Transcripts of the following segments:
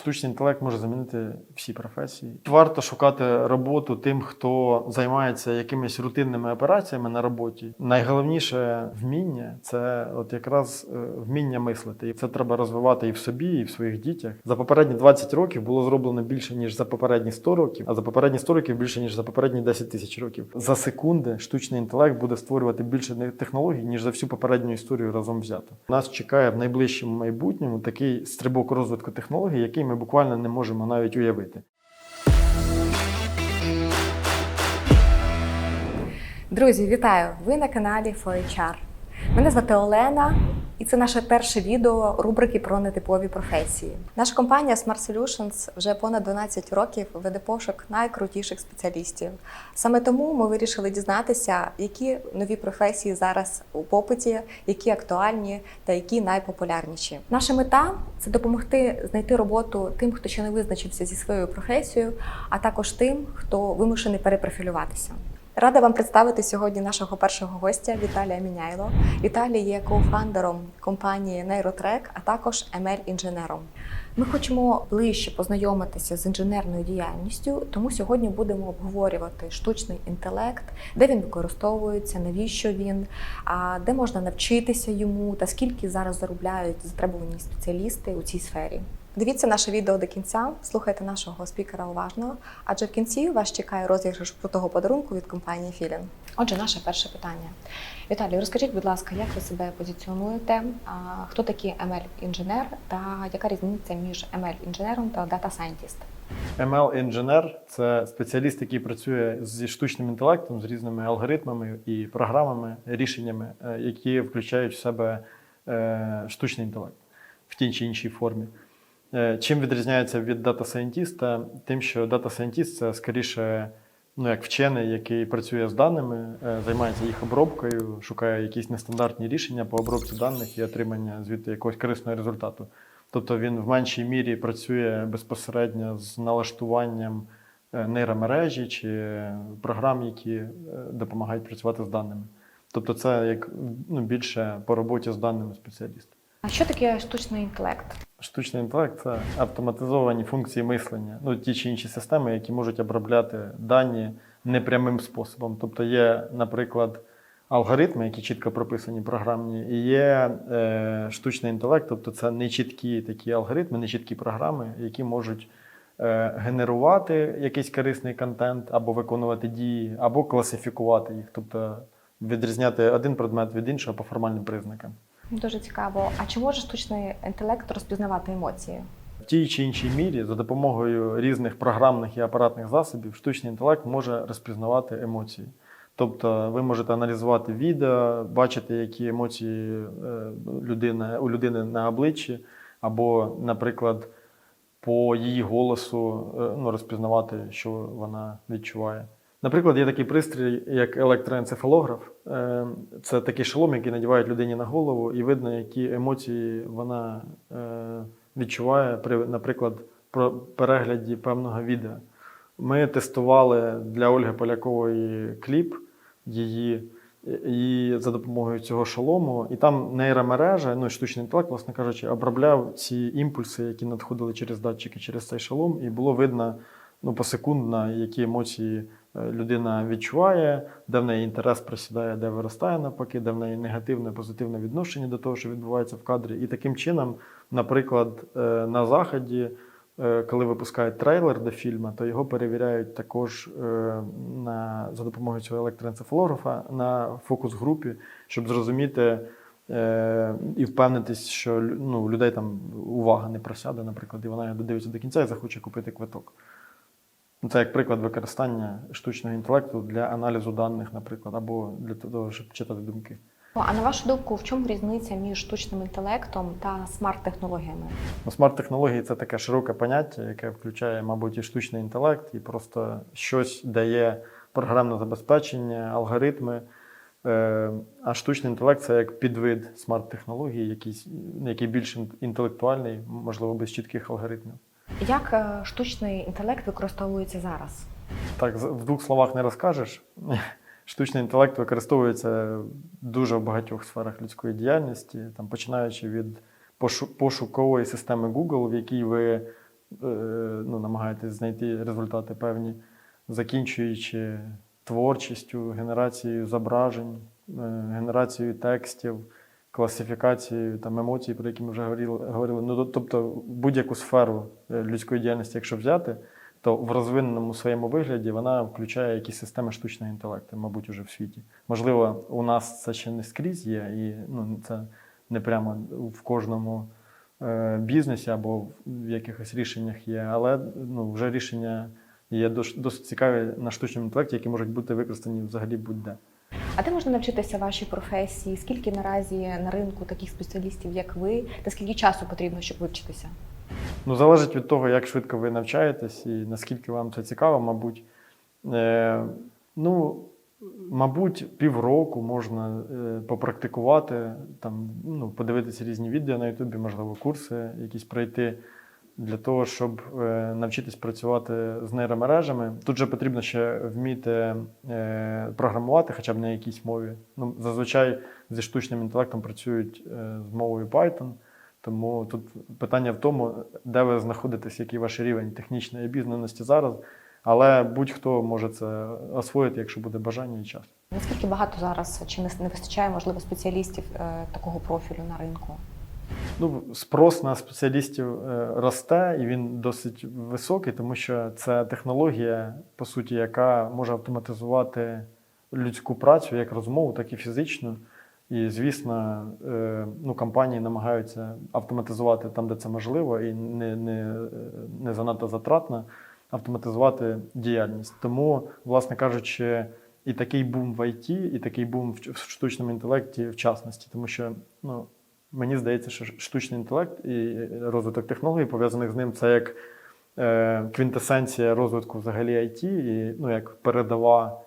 штучний інтелект може замінити всі професії. Варто шукати роботу тим, хто займається якимись рутинними операціями на роботі. Найголовніше вміння це от якраз е, вміння мислити. І це треба розвивати і в собі, і в своїх дітях. За попередні 20 років було зроблено більше ніж за попередні 100 років, а за попередні 100 років більше ніж за попередні 10 тисяч років. За секунди штучний інтелект буде створювати більше технологій ніж за всю попередню історію разом взято. Нас чекає в найближчому майбутньому такий стрибок розвитку технологій, який ми буквально не можемо навіть уявити. Друзі, вітаю! Ви на каналі ForHR. Мене звати Олена, і це наше перше відео рубрики про нетипові професії. Наша компанія Smart Solutions вже понад 12 років веде пошук найкрутіших спеціалістів. Саме тому ми вирішили дізнатися, які нові професії зараз у попиті, які актуальні та які найпопулярніші. Наша мета це допомогти знайти роботу тим, хто ще не визначився зі своєю професією, а також тим, хто вимушений перепрофілюватися. Рада вам представити сьогодні нашого першого гостя Віталія Міняйло. Віталій є коуфандером компанії Neyrotrek, а також ML-інженером. Ми хочемо ближче познайомитися з інженерною діяльністю, тому сьогодні будемо обговорювати штучний інтелект, де він використовується, навіщо він, де можна навчитися йому та скільки зараз заробляють затребувані спеціалісти у цій сфері. Дивіться наше відео до кінця, слухайте нашого спікера уважно, адже в кінці вас чекає розіграш крутого подарунку від компанії Філін. Отже, наше перше питання. Віталій, розкажіть, будь ласка, як ви себе позиціонуєте? Хто такий ML-інженер та яка різниця між ML-інженером та Data Scientist? ML-інженер це спеціаліст, який працює зі штучним інтелектом, з різними алгоритмами і програмами, рішеннями, е, які включають в себе е, штучний інтелект в тій чи іншій формі. Е, Чим відрізняється від дата-сайентіста? Тим, що дата-сайентіст це скоріше ну, як вчений, який працює з даними, е, займається їх обробкою, шукає якісь нестандартні рішення по обробці даних і отримання звідти якогось корисного результату. Тобто він в меншій мірі працює безпосередньо з налаштуванням е, нейромережі чи програм, які допомагають працювати з даними. Тобто, це як ну, більше по роботі з даними спеціаліст. А що таке штучний інтелект? Штучний інтелект це автоматизовані функції мислення, ну ті чи інші системи, які можуть обробляти дані непрямим способом. Тобто є, наприклад, алгоритми, які чітко прописані програмні, і є е, штучний інтелект, тобто це нечіткі такі алгоритми, нечіткі програми, які можуть е, генерувати якийсь корисний контент, або виконувати дії, або класифікувати їх, тобто відрізняти один предмет від іншого по формальним признакам. Дуже цікаво. А чи може штучний інтелект розпізнавати емоції? В тій чи іншій мірі за допомогою різних програмних і апаратних засобів штучний інтелект може розпізнавати емоції. Тобто ви можете аналізувати відео, бачити, які емоції е, людина, у людини на обличчі, або, наприклад, по її голосу е, ну, розпізнавати, що вона відчуває. Наприклад, є такий пристрій, як електроенцефалограф. Е, Це такий шолом, який надівають людині на голову, і видно, які емоції вона е, відчуває при, наприклад, перегляді певного відео. Ми тестували для Ольги Полякової кліп її і за допомогою цього шолому, і там нейромережа, ну штучний інтелект, власне кажучи, обробляв ці імпульси, які надходили через датчики, через цей шолом, і було видно ну, посекундно, які емоції людина відчуває, де в неї інтерес просідає, де виростає навпаки, де в неї негативне, позитивне відношення до того, що відбувається в кадрі. І таким чином, наприклад, е, на заході, е, коли випускають трейлер до фільму, то його перевіряють також е, на, за допомогою цього електроенцефалографа на фокус-групі, щоб зрозуміти. е, І впевнитись, що ну, людей там увага не просяде, наприклад, і вона додивиться до кінця і захоче купити квиток. Ну, Це як приклад використання штучного інтелекту для аналізу даних, наприклад, або для того, щоб читати думки. Ну, А на вашу думку, в чому різниця між штучним інтелектом та смарт-технологіями? Ну, смарт-технології це таке широке поняття, яке включає, мабуть, і штучний інтелект, і просто щось дає програмне забезпечення, алгоритми. Е, А штучний інтелект це як підвид смарт-технології, який більш інтелектуальний, можливо, без чітких алгоритмів. Як е, штучний інтелект використовується зараз? Так, в двох словах не розкажеш. Штучний інтелект використовується дуже в багатьох сферах людської діяльності, там, починаючи від пошукової системи Google, в якій ви е, ну, намагаєтесь знайти результати певні, закінчуючи творчістю, генерацією зображень, е, генерацією текстів, класифікацією там, емоцій, про які ми вже говорили. говорили. Ну, тобто будь-яку сферу е, людської діяльності, якщо взяти, то в розвиненому своєму вигляді вона включає якісь системи штучного інтелекту, мабуть, уже в світі. Можливо, у нас це ще не скрізь є, і ну, це не прямо в кожному е, бізнесі або в якихось рішеннях є, але ну, вже рішення є досить цікаві на штучному інтелекті, які можуть бути використані взагалі будь-де. А де можна навчитися вашій професії? Скільки наразі на ринку таких спеціалістів, як ви, та скільки часу потрібно, щоб вивчитися? Ну, залежить від того, як швидко ви навчаєтесь і наскільки вам це цікаво, мабуть. Е, ну, мабуть, півроку можна е, попрактикувати, там, ну, подивитися різні відео на Ютубі, можливо, курси якісь пройти для того, щоб е, навчитись працювати з нейромережами. Тут же потрібно ще вміти е, програмувати хоча б на якійсь мові. Ну, зазвичай зі штучним інтелектом працюють е, з мовою Python. Тому тут питання в тому, де ви знаходитесь, який ваш рівень технічної обізнаності зараз. Але будь-хто може це освоїти, якщо буде бажання і час. Наскільки багато зараз чи не вистачає можливо спеціалістів такого профілю на ринку? Ну, спрос на спеціалістів е, росте і він досить високий, тому що це технологія, по суті, яка може автоматизувати людську працю як розмову, так і фізичну. І, звісно, е, ну, компанії намагаються автоматизувати там, де це можливо, і не, не, не занадто затратно автоматизувати діяльність. Тому, власне кажучи, і такий бум в ІТ, і такий бум в штучному інтелекті в частності, тому що ну, мені здається, що штучний інтелект і розвиток технологій, пов'язаних з ним, це як е, квінтесенція розвитку взагалі IT, і ну, як передова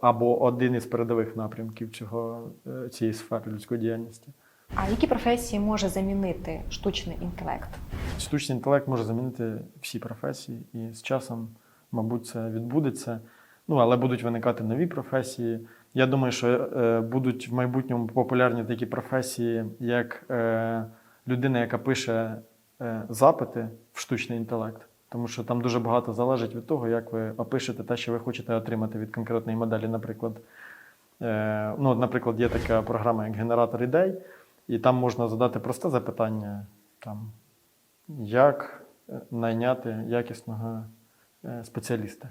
або один із передових напрямків цього, е, цієї сфери людської діяльності. А які професії може замінити штучний інтелект? Штучний інтелект може замінити всі професії, і з часом, мабуть, це відбудеться. Ну, але будуть виникати нові професії. Я думаю, що е, будуть в майбутньому популярні такі професії, як е, людина, яка пише е, запити в штучний інтелект. Тому що там дуже багато залежить від того, як ви опишете те, що ви хочете отримати від конкретної моделі. Наприклад, ну, наприклад, є така програма, як генератор ідей, і там можна задати просте запитання. Там, як найняти якісного спеціаліста.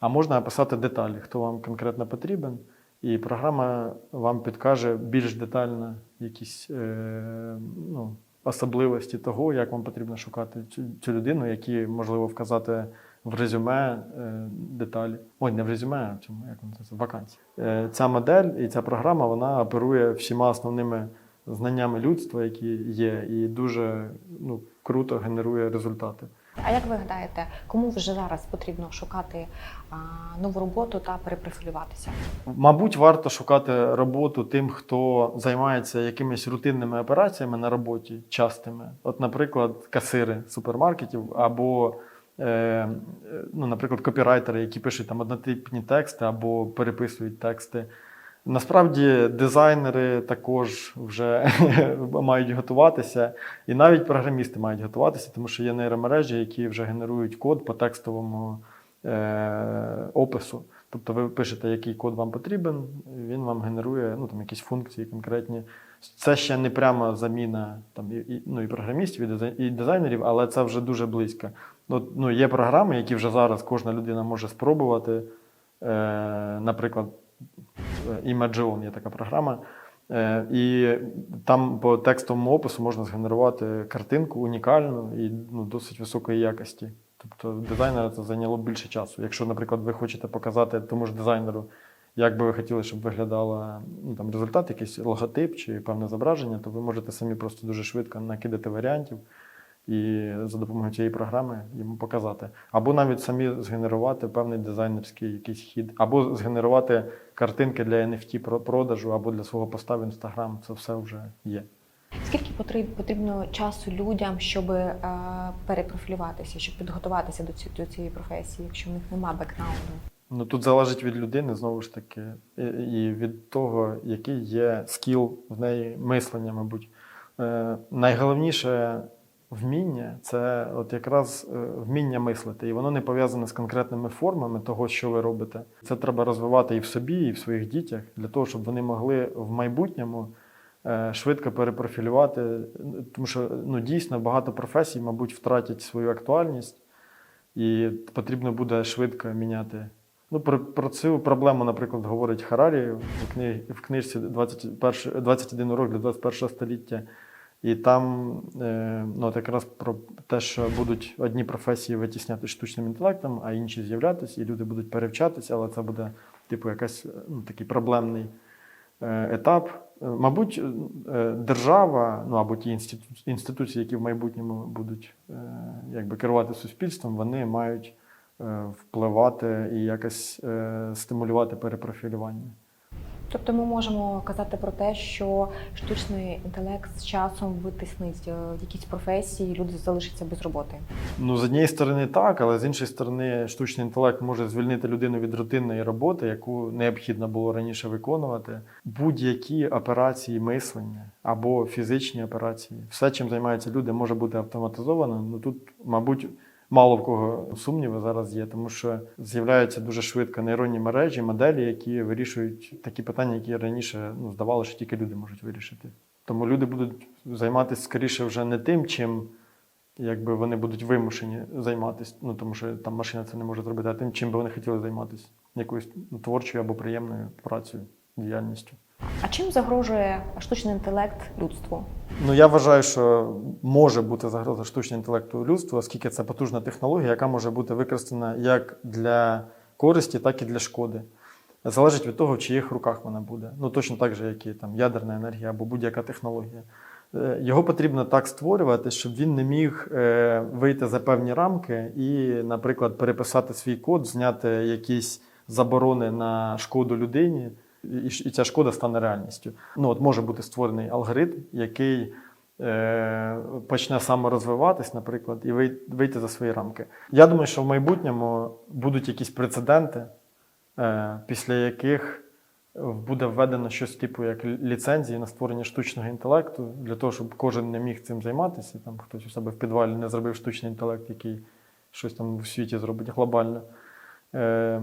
А можна описати деталі, хто вам конкретно потрібен, і програма вам підкаже більш детально якісь е, ну, особливості того, як вам потрібно шукати цю, цю людину, які можливо вказати в резюме е, деталі. Ой, не в резюме, а в цьому, як це вакансії. Е, ця модель і ця програма вона оперує всіма основними знаннями людства, які є, і дуже ну, круто генерує результати. А як ви гадаєте, кому вже зараз потрібно шукати а, нову роботу та перепрофілюватися? Мабуть, варто шукати роботу тим, хто займається якимись рутинними операціями на роботі, частими. От, наприклад, касири супермаркетів або, е, ну, наприклад, копірайтери, які пишуть там однотипні тексти або переписують тексти. Насправді дизайнери також вже мають готуватися, і навіть програмісти мають готуватися, тому що є нейромережі, які вже генерують код по текстовому е, опису. Тобто ви пишете, який код вам потрібен, він вам генерує ну, там, якісь функції конкретні. Це ще не пряма заміна там, і, і, ну, і програмістів, і, дизай- і дизайнерів, але це вже дуже близько. Ну, ну, є програми, які вже зараз кожна людина може спробувати. Е, наприклад, Imageon є така програма. Е, І там по текстовому опису можна згенерувати картинку унікальну і ну, досить високої якості. Тобто дизайнера це зайняло більше часу. Якщо, наприклад, ви хочете показати тому ж дизайнеру, як би ви хотіли, щоб виглядала ну, там, результат, якийсь логотип чи певне зображення, то ви можете самі просто дуже швидко накидати варіантів і за допомогою цієї програми йому показати. Або навіть самі згенерувати певний дизайнерський якийсь хід, або згенерувати картинки для NFT про- продажу, або для свого поста в Instagram. Це все вже є. Скільки потрібно часу людям, щоб е, перепрофілюватися, щоб підготуватися до, ці, до цієї професії, якщо в них немає бекграунду? Ну тут залежить від людини, знову ж таки, і- і від того, який є скіл в неї мислення, мабуть. Е, найголовніше вміння це от якраз е, вміння мислити, і воно не пов'язане з конкретними формами того, що ви робите. Це треба розвивати і в собі, і в своїх дітях, для того, щоб вони могли в майбутньому е, швидко перепрофілювати. Тому що ну, дійсно багато професій, мабуть, втратять свою актуальність, і потрібно буде швидко міняти. Ну, про, про цю проблему, наприклад, говорить Харарі в, кни, в книжці 21, 21 урок для 21 століття. І там е, ну, якраз про те, що будуть одні професії витісняти штучним інтелектом, а інші з'являтися, і люди будуть перевчатися, але це буде, типу, якась ну, такий проблемний е, етап. Мабуть, е, держава, ну або ті інститу- інституції, які в майбутньому будуть якби керувати суспільством, вони мають впливати і якось стимулювати перепрофілювання. Тобто ми можемо казати про те, що штучний інтелект з часом витіснить е, якісь професії, і люди залишаться без роботи. Ну, з однієї сторони, так, але з іншої сторони, штучний інтелект може звільнити людину від рутинної роботи, яку необхідно було раніше виконувати. Будь-які операції мислення або фізичні операції, все, чим займаються люди, може бути автоматизовано. Ну тут, мабуть, мало в кого сумніви зараз є, тому що з'являються дуже швидко нейронні мережі, моделі, які вирішують такі питання, які раніше ну, здавалося, що тільки люди можуть вирішити. Тому люди будуть займатися скоріше вже не тим, чим якби вони будуть вимушені займатися, ну тому що там машина це не може зробити, а тим, чим би вони хотіли займатися, якоюсь творчою або приємною працею, діяльністю. А чим загрожує штучний інтелект людству? Ну я вважаю, що може бути загроза штучного інтелекту людству, оскільки це потужна технологія, яка може бути використана як для користі, так і для шкоди. Залежить від того, в чиїх руках вона буде. Ну точно так же, як і там ядерна енергія або будь-яка технологія. Е, Його потрібно так створювати, щоб він не міг е, вийти за певні рамки і, наприклад, переписати свій код, зняти якісь заборони на шкоду людині, і, ця шкода стане реальністю. Ну, от може бути створений алгоритм, який е, почне саморозвиватись, наприклад, і вий- вийти за свої рамки. Я думаю, що в майбутньому будуть якісь прецеденти, е, після яких буде введено щось типу як ліцензії на створення штучного інтелекту, для того, щоб кожен не міг цим займатися. Там хтось у себе в підвалі не зробив штучний інтелект, який щось там в світі зробить глобально. Е,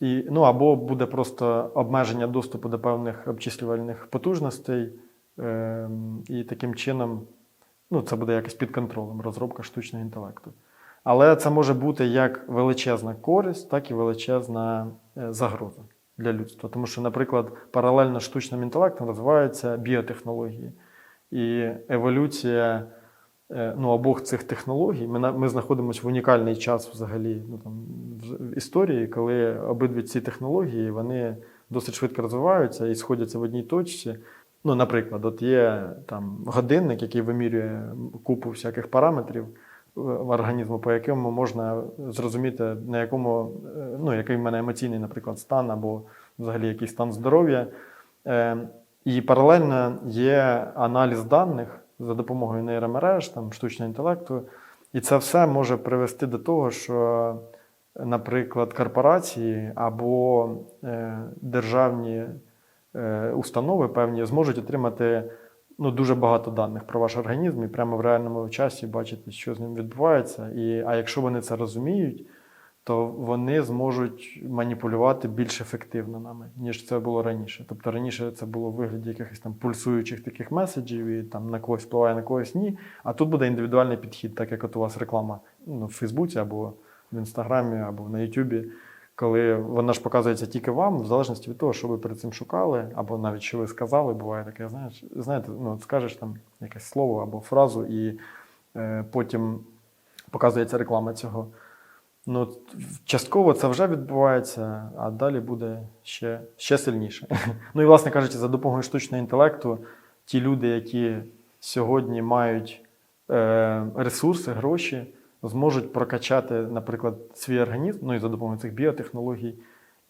і, ну, або буде просто обмеження доступу до певних обчислювальних потужностей, е, і таким чином ну, це буде якось під контролем розробка штучного інтелекту. Але це може бути як величезна користь, так і величезна е, загроза для людства. Тому що, наприклад, паралельно штучним інтелектом розвиваються біотехнології. І еволюція ну, обох цих технологій, ми, ми знаходимося в унікальний час взагалі ну, там, в- історії, коли обидві ці технології вони досить швидко розвиваються і сходяться в одній точці. Ну, наприклад, от є там годинник, який вимірює купу всяких параметрів в організму, по якому можна зрозуміти, на якому, е, ну, який в мене емоційний, наприклад, стан, або взагалі який стан здоров'я. Е, І паралельно є аналіз даних за допомогою нейромереж, там, штучного інтелекту. І це все може привести до того, що, наприклад, корпорації або е, державні е, установи певні зможуть отримати ну, дуже багато даних про ваш організм і прямо в реальному часі бачити, що з ним відбувається. І, а якщо вони це розуміють, то вони зможуть маніпулювати більш ефективно нами, ніж це було раніше. Тобто раніше це було в вигляді якихось там пульсуючих таких меседжів, і там на когось впливає, на когось ні. А тут буде індивідуальний підхід, так як от у вас реклама ну, в Фейсбуці або в Інстаграмі, або на Ютубі. Коли вона ж показується тільки вам, в залежності від того, що ви перед цим шукали, або навіть що ви сказали, буває таке, знаєш, знаєте, ну, скажеш там якесь слово або фразу, і е, потім показується реклама цього. Ну, частково це вже відбувається, а далі буде ще, ще сильніше. Ну і, власне кажучи, за допомогою штучного інтелекту, ті люди, які сьогодні мають е, ресурси, гроші, зможуть прокачати, наприклад, свій організм, ну і за допомогою цих біотехнологій,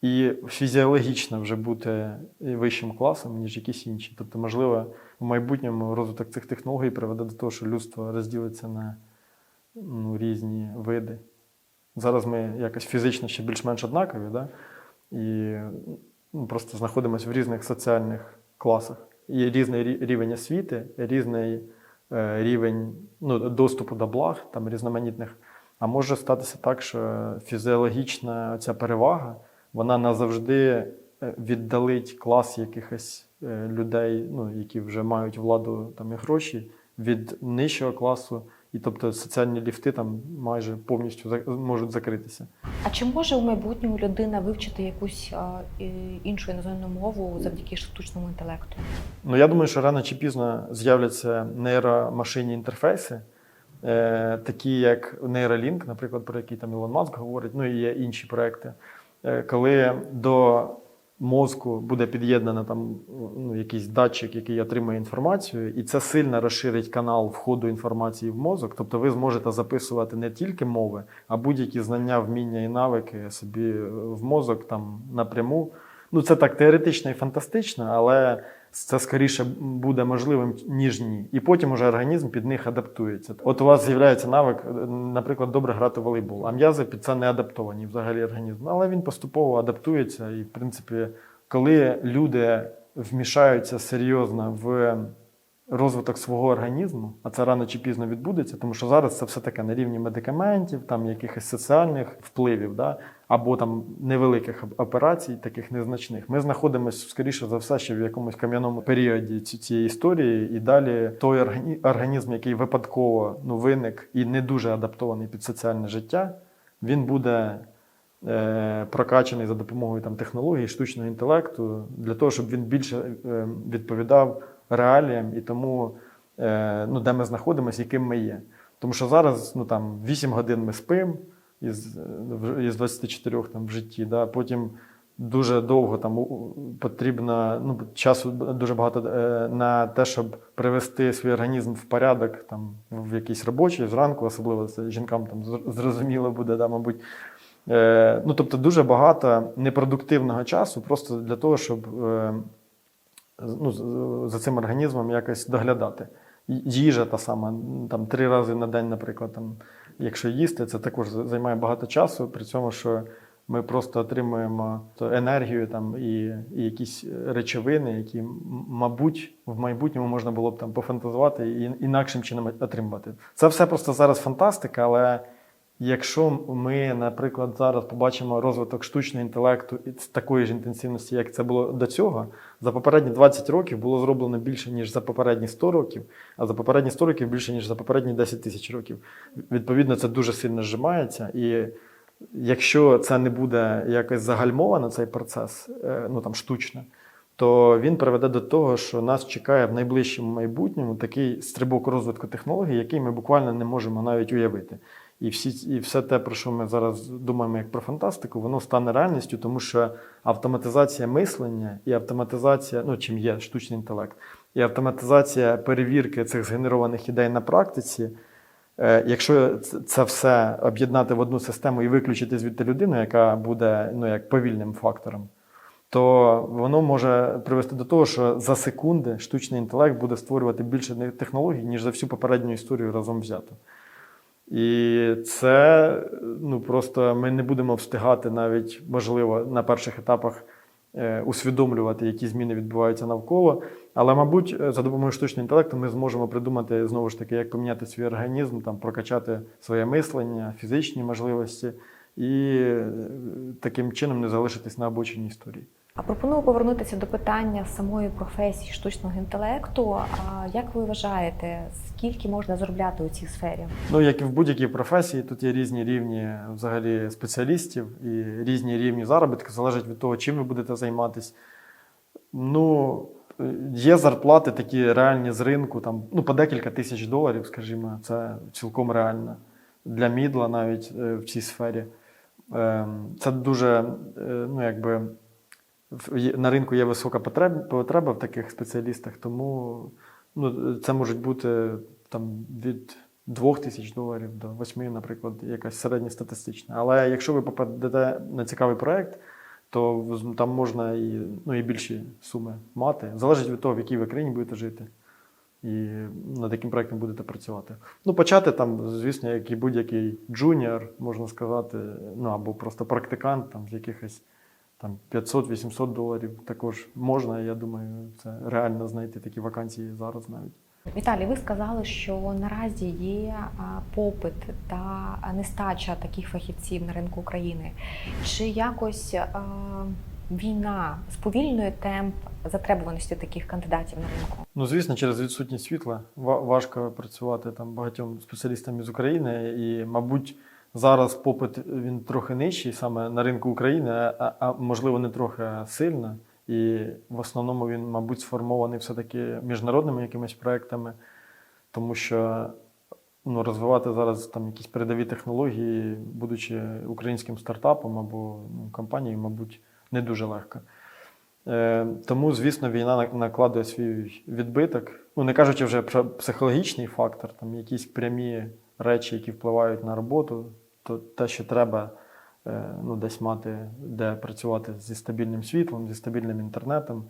і фізіологічно вже бути вищим класом, ніж якісь інші. Тобто, можливо, в майбутньому розвиток цих технологій приведе до того, що людство розділиться на ну, різні види. Зараз ми якось фізично ще більш-менш однакові, да? і ну, просто знаходимося в різних соціальних класах. Є різний рівень освіти, різний е, рівень ну, доступу до благ там, різноманітних. А може статися так, що фізіологічна ця перевага вона назавжди е, віддалить клас якихось е, людей, ну, які вже мають владу там, і гроші, від нижчого класу. І тобто соціальні ліфти там майже повністю можуть закритися. А чи може в майбутньому людина вивчити якусь а, іншу іноземну мову завдяки штучному інтелекту? Ну, я думаю, що рано чи пізно з'являться нейромашинні інтерфейси, е, такі як Neuralink, наприклад, про який там Ілон Маск говорить, ну і є інші проекти, е, коли до мозку буде під'єднано там ну, якийсь датчик, який отримує інформацію, і це сильно розширить канал входу інформації в мозок. Тобто ви зможете записувати не тільки мови, а будь-які знання, вміння і навики собі в мозок там напряму. Ну, це так теоретично і фантастично, але це скоріше буде можливим, ніж ні. І потім уже організм під них адаптується. От у вас з'являється навик, наприклад, добре грати в волейбол, а м'язи під це не адаптовані взагалі організм. Але він поступово адаптується. І, в принципі, коли люди вмішаються серйозно в розвиток свого організму, а це рано чи пізно відбудеться, тому що зараз це все таке на рівні медикаментів, там якихось соціальних впливів, да, або там невеликих операцій, таких незначних. Ми знаходимося, скоріше за все, ще в якомусь кам'яному періоді ці- цієї історії, і далі той органі- організм, який випадково ну, виник і не дуже адаптований під соціальне життя, він буде. е, Прокачаний за допомогою там, технологій, штучного інтелекту, для того, щоб він більше е, відповідав реаліям і тому, е, ну, де ми знаходимося, яким ми є. Тому що зараз ну, там, 8 годин ми спимо із, із 24 там, в житті, да? потім дуже довго там, потрібно ну, часу дуже багато е, на те, щоб привести свій організм в порядок там, в якийсь робочий, зранку, особливо це жінкам там, зрозуміло буде, да, мабуть. Е, ну, тобто дуже багато непродуктивного часу просто для того, щоб ну, за цим організмом якось доглядати. Їжа та сама, там три рази на день, наприклад, там, якщо їсти, це також займає багато часу, при цьому, що ми просто отримуємо енергію там, і, і якісь речовини, які, мабуть, в майбутньому можна було б там пофантазувати і інакшим чином отримувати. Це все просто зараз фантастика, але Якщо ми, наприклад, зараз побачимо розвиток штучного інтелекту з такої ж інтенсивності, як це було до цього, за попередні 20 років було зроблено більше, ніж за попередні 100 років, а за попередні 100 років більше, ніж за попередні 10 тисяч років. Відповідно, це дуже сильно зжимається. І якщо це не буде якось загальмовано, цей процес, е, ну там штучно, то він приведе до того, що нас чекає в найближчому майбутньому такий стрибок розвитку технологій, який ми буквально не можемо навіть уявити. І, всі, і все те, про що ми зараз думаємо як про фантастику, воно стане реальністю, тому що автоматизація мислення і автоматизація, ну чим є штучний інтелект, і автоматизація перевірки цих згенерованих ідей на практиці. Е, Якщо це все об'єднати в одну систему і виключити звідти людину, яка буде ну, як повільним фактором, то воно може привести до того, що за секунди штучний інтелект буде створювати більше технологій, ніж за всю попередню історію разом взято. І це ну, просто ми не будемо встигати навіть, можливо, на перших етапах е, усвідомлювати, які зміни відбуваються навколо. Але, мабуть, е, за допомогою штучного інтелекту ми зможемо придумати знову ж таки, як поміняти свій організм, там, прокачати своє мислення, фізичні можливості і е, таким чином не залишитись на обочині історії. А пропоную повернутися до питання самої професії штучного інтелекту. А як ви вважаєте, скільки можна заробляти у цій сфері? Ну, як і в будь-якій професії, тут є різні рівні взагалі спеціалістів і різні рівні заробітку, залежить від того, чим ви будете займатися. Ну, є зарплати такі реальні з ринку, там, ну, по декілька тисяч доларів, скажімо, це цілком реально. Для мідла навіть е, в цій сфері. Ем, Це дуже, е, ну, якби, на ринку є висока потреба в таких спеціалістах, тому ну, це можуть бути там, від 2 тисяч доларів до 8, наприклад, якась середньостатистична. Але якщо ви попадете на цікавий проєкт, то там можна і, ну, і більші суми мати. Залежить від того, в якій ви країні будете жити. І над яким проєктом будете працювати. Ну, почати там, звісно, як і будь-який джуніор, можна сказати, ну або просто практикант там, з якихось там 500-800 доларів також можна. Я думаю, це реально знайти такі вакансії зараз навіть. Віталій, ви сказали, що наразі є попит та нестача таких фахівців на ринку України. Чи якось війна сповільнює темп затребуваності таких кандидатів на ринку? Ну, звісно, через відсутність світла ва- важко працювати там багатьом спеціалістам із України. І, мабуть, зараз попит він трохи нижчий саме на ринку України, а, а можливо, не трохи сильно. І в основному він, мабуть, сформований все-таки міжнародними якимись проектами, тому що ну, розвивати зараз там якісь передові технології, будучи українським стартапом або ну, компанією, мабуть, не дуже легко. Е, тому, звісно, війна накладує свій відбиток. Ну, не кажучи вже про психологічний фактор, там якісь прямі речі, які впливають на роботу, то те, що треба е, ну, десь мати, де працювати зі стабільним світлом, зі стабільним інтернетом.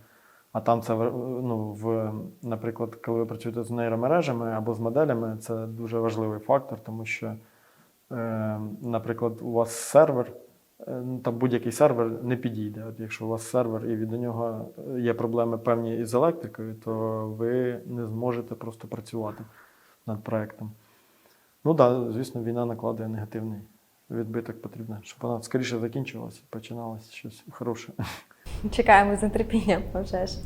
А там це ну, в, наприклад, коли ви працюєте з нейромережами або з моделями, це дуже важливий фактор, тому що, е, наприклад, у вас сервер, е, ну, там будь-який сервер не підійде. От якщо у вас сервер і від нього є проблеми певні із електрикою, то ви не зможете просто працювати над проектом. Ну так, да, звісно, війна накладає негативний відбиток потрібно, щоб вона скоріше закінчилася починалося щось хороше. Чекаємо з нетерпінням, вже ж.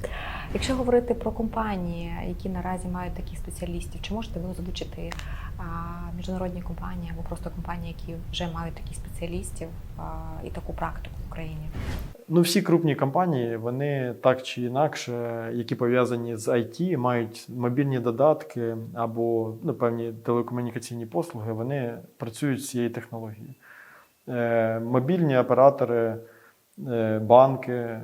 Якщо говорити про компанії, які наразі мають таких спеціалістів, чи можете ви озвучити міжнародні компанії або просто компанії, які вже мають таких спеціалістів а, і таку практику в Україні? Ну, всі крупні компанії, вони так чи інакше, які пов'язані з IT, мають мобільні додатки або ну, певні телекомунікаційні послуги, вони працюють з цією технологією. Е, мобільні оператори, е, банки, е,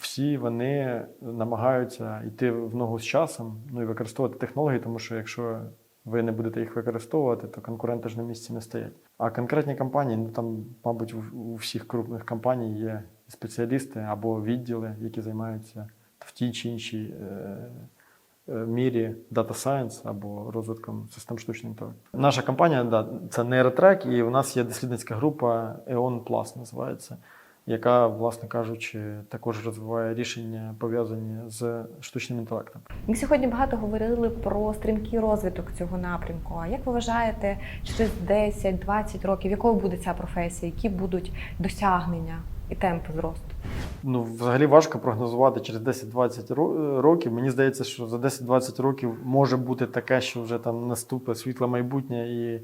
всі вони намагаються йти в ногу з часом ну, і використовувати технології, тому що якщо ви не будете їх використовувати, то конкуренти ж на місці не стоять. А конкретні компанії, ну там, мабуть, у, всіх крупних компаній є спеціалісти або відділи, які займаються в тій чи іншій е, е, мірі Data Science або розвитком систем штучного інтелекту. Наша компанія да, це нейротрек, і у нас є дослідницька група EON Plus називається, яка, власне кажучи, також розвиває рішення пов'язані з штучним інтелектом. Ми сьогодні багато говорили про стрімкий розвиток цього напрямку. А як ви вважаєте, через 10-20 років якою буде ця професія? Які будуть досягнення і темпи зросту? Ну, взагалі важко прогнозувати через 10-20 років. Мені здається, що за 10-20 років може бути таке, що вже там наступить світле майбутнє і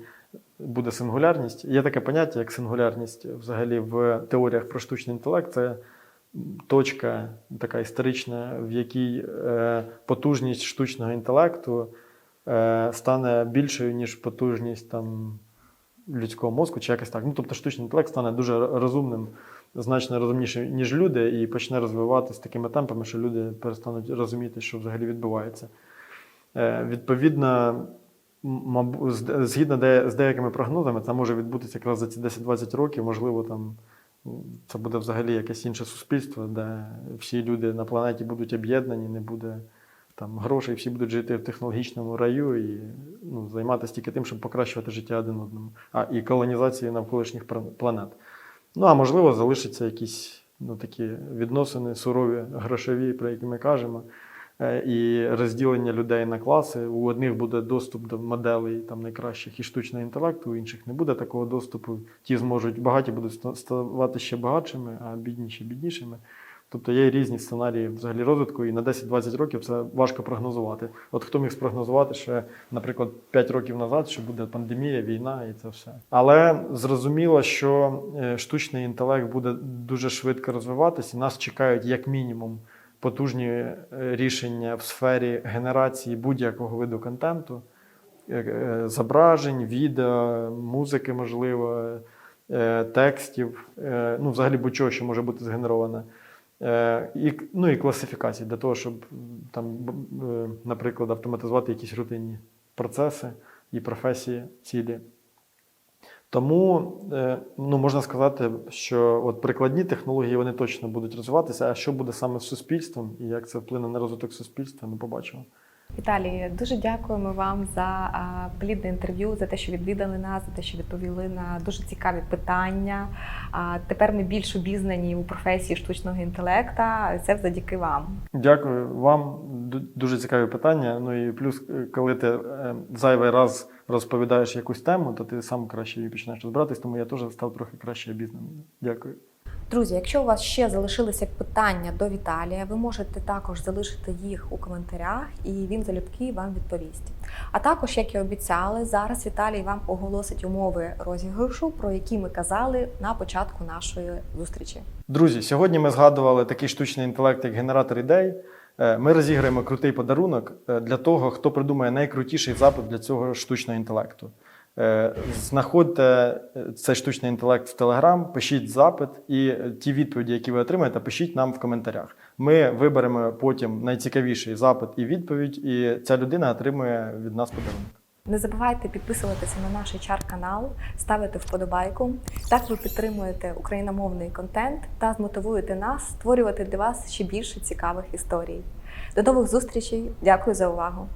буде сингулярність. Є таке поняття, як сингулярність взагалі в теоріях про штучний інтелект. Це точка така історична, в якій е, потужність штучного інтелекту е, стане більшою, ніж потужність там, людського мозку, чи якось так. Ну, тобто штучний інтелект стане дуже розумним значно розумніше, ніж люди, і почне розвиватися такими темпами, що люди перестануть розуміти, що взагалі відбувається. Е, Відповідно, згідно з деякими прогнозами, це може відбутися якраз за ці 10-20 років, можливо, там. Це буде взагалі якесь інше суспільство, де всі люди на планеті будуть об'єднані, не буде там грошей, всі будуть жити в технологічному раю і ну, займатися тільки тим, щоб покращувати життя один одному, а і колонізацією навколишніх планет. Ну, а можливо, залишаться якісь ну, такі відносини сурові, грошові, про які ми кажемо, і розділення людей на класи. У одних буде доступ до моделей там, найкращих і штучного інтелекту, у інших не буде такого доступу. Ті зможуть, багаті будуть ставати ще багатшими, а бідні ще біднішими. Тобто є різні сценарії взагалі розвитку, і на 10-20 років це важко прогнозувати. От хто міг спрогнозувати ще, наприклад, 5 років назад, що буде пандемія, війна і це все. Але зрозуміло, що е, штучний інтелект буде дуже швидко розвиватися. Нас чекають як мінімум потужні е, рішення в сфері генерації будь-якого виду контенту, е, е, зображень, відео, музики, можливо, текстів, ну, взагалі будь-чого, що може бути згенероване. Е, І, ну, і класифікації для того, щоб там, наприклад, автоматизувати якісь рутинні процеси і професії цілі. Тому е, ну, можна сказати, що от прикладні технології вони точно будуть розвиватися, а що буде саме з суспільством і як це вплине на розвиток суспільства, ми побачимо. Віталій, дуже дякуємо вам за плідне інтерв'ю, за те, що відвідали нас, за те, що відповіли на дуже цікаві питання. А, тепер ми більш обізнані у професії штучного інтелекта. Це завдяки вам. Дякую вам. Дуже цікаві питання. Ну і плюс, е, коли ти е, зайвий раз розповідаєш якусь тему, то ти сам краще її починаєш розбиратись, тому я теж став трохи краще обізнаним. Дякую. Друзі, якщо у вас ще залишилися питання до Віталія, ви можете також залишити їх у коментарях, і він залюбки вам відповість. А також, як і обіцяли, зараз Віталій вам оголосить умови розіграшу, про які ми казали на початку нашої зустрічі. Друзі, сьогодні ми згадували такий штучний інтелект, як генератор ідей. Е, Ми розіграємо крутий подарунок е, для того, хто придумає найкрутіший запит для цього штучного інтелекту. Е, Знаходьте е, цей штучний інтелект в Telegram, пишіть запит і ті відповіді, які ви отримаєте, пишіть нам в коментарях. Ми виберемо потім найцікавіший запит і відповідь, і ця людина отримує від нас подарунок. Не забувайте підписуватися на наш HR канал, ставити вподобайку. Так ви підтримуєте україномовний контент та змотивуєте нас створювати для вас ще більше цікавих історій. До нових зустрічей. Дякую за увагу.